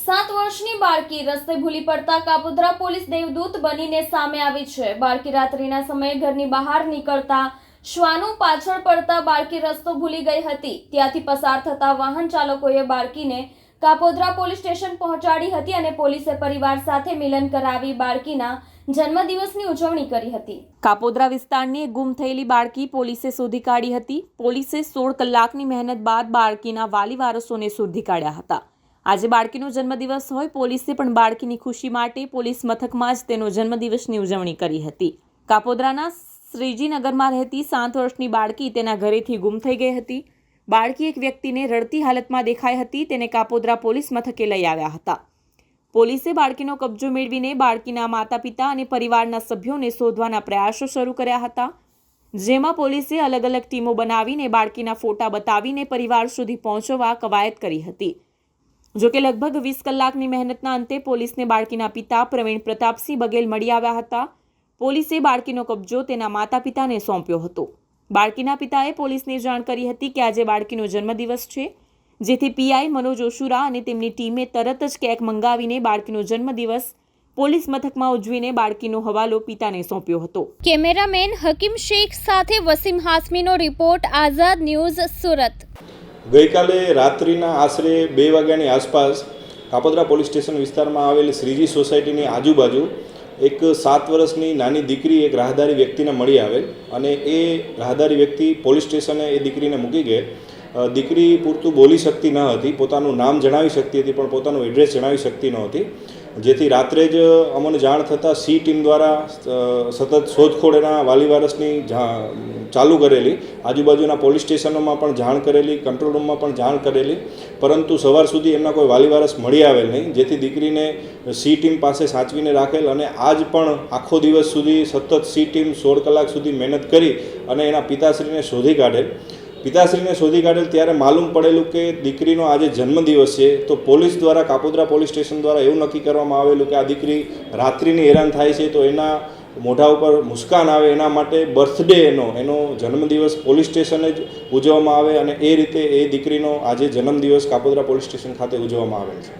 સાત વર્ષની બાળકી રસ્તે ભૂલી પડતા કાપોદ્રા પોલીસ દેવદૂત બનીને સામે આવી છે. બાળકી રાત્રિના સમયે ઘરની બહાર નીકળતા શ્વાનું પાછળ પડતા બાળકી રસ્તો ભૂલી ગઈ હતી. ત્યાંથી પસાર થતા વાહન ચાલકોએ બાળકીને કાપોદ્રા પોલીસ સ્ટેશન પહોંચાડી હતી અને પોલીસે પરિવાર સાથે મિલન કરાવી બાળકીના જન્મદિવસની ઉજવણી કરી હતી. કાપોદ્રા વિસ્તારની ગુમ થયેલી બાળકી પોલીસે શોધી કાઢી હતી. પોલીસે સોળ કલાકની મહેનત બાદ બાળકીના વાલી વારસોને શોધી કાઢ્યા હતા. આજે બાળકીનો જન્મદિવસ હોય, પોલીસે પણ બાળકીની ખુશી માટે પોલીસ મથકમાં જ તેનો જન્મદિવસની ઉજવણી કરી હતી. કાપોદ્રાના શ્રીજીનગરમાં રહેતી સાત વર્ષની બાળકી તેના ઘરેથી ગુમ થઈ ગઈ હતી. બાળકી એક વ્યક્તિને રડતી હાલતમાં દેખાઈ હતી, તેને કાપોદ્રા પોલીસ મથકે લઈ આવ્યા હતા. પોલીસે બાળકીનો કબજો મેળવીને બાળકીના માતા પિતા અને પરિવારના સભ્યોને શોધવાના પ્રયાસો શરૂ કર્યા હતા, જેમાં પોલીસે અલગ અલગ ટીમો બનાવીને બાળકીના ફોટા બતાવીને પરિવાર સુધી પહોંચવા કવાયત કરી હતી. જોકે લગભગ વીસ કલાકની મહેનતના અંતે પોલીસને બાળકીના પિતા પ્રવીણ પ્રતાપસિંહ બગેલ મળી આવ્યા હતા. પોલીસે બાળકીનો કબજો તેના માતા પિતાને સોંપ્યો હતો. બાળકીના પિતાએ પોલીસને જાણ કરી હતી કે આજે બાળકીનો જન્મદિવસ છે. જેથી પીઆઈ મનોજ ઓશુરા અને તેમની ટીમે તરત જ કેક મંગાવીને બાળકીનો જન્મદિવસ પોલીસ મથકમાં ઉજવીને બાળકીનો હવાલો પિતાને સોંપ્યો હતો. કેમેરામેન હકીમ શેખ સાથે વસીમ હાસમીનો રિપોર્ટ આઝાદ ન્યૂઝ સુરત. ગઈકાલે રાત્રિના આશરે બે વાગ્યાની આસપાસ કાપોદ્રા પોલીસ સ્ટેશન વિસ્તારમાં આવેલી શ્રીજી સોસાયટીની આજુબાજુ એક સાત વર્ષની નાની દીકરી એક રાહદારી વ્યક્તિને મળી આવેલ અને એ રાહદારી વ્યક્તિ પોલીસ સ્ટેશને એ દીકરીને મૂકી ગઈ. દીકરી પૂરતું બોલી શકતી ન હતી, પોતાનું નામ જણાવી શકતી હતી પણ પોતાનું એડ્રેસ જણાવી શકતી નહોતી જેથી રાત્રે જ અમને જાણ થતાં સી ટીમ દ્વારા સતત શોધખોળ એના વાલી વારસની ચાલુ કરેલી. આજુબાજુના પોલીસ સ્ટેશનોમાં પણ જાણ કરેલી, કંટ્રોલ રૂમમાં પણ જાણ કરેલી. પરંતુ સવાર સુધી એમના કોઈ વાલી વારસ મળી આવેલ નહીં. જેથી દીકરીને સી ટીમ પાસે સાચવીને રાખેલ અને આજ પણ આખો દિવસ સુધી સતત સી ટીમ સોળ કલાક સુધી મહેનત કરી અને એના પિતાશ્રીને શોધી કાઢેલ. પિતાશ્રીને શોધી કાઢેલ ત્યારે માલુમ પડેલું કે દીકરીનો આજે જન્મદિવસ છે, તો પોલીસ દ્વારા, કાપોદ્રા પોલીસ સ્ટેશન દ્વારા એવું નક્કી કરવામાં આવેલું કે આ દીકરી રાત્રિની હેરાન થાય છે, તો એના મોઢા ઉપર મુસ્કાન આવે, એના માટે બર્થડે એનો એનો જન્મદિવસ પોલીસ સ્ટેશને જ ઉજવવામાં આવે અને એ રીતે એ દીકરીનો આજે જન્મદિવસ કાપોદ્રા પોલીસ સ્ટેશન ખાતે ઉજવવામાં આવેલ છે.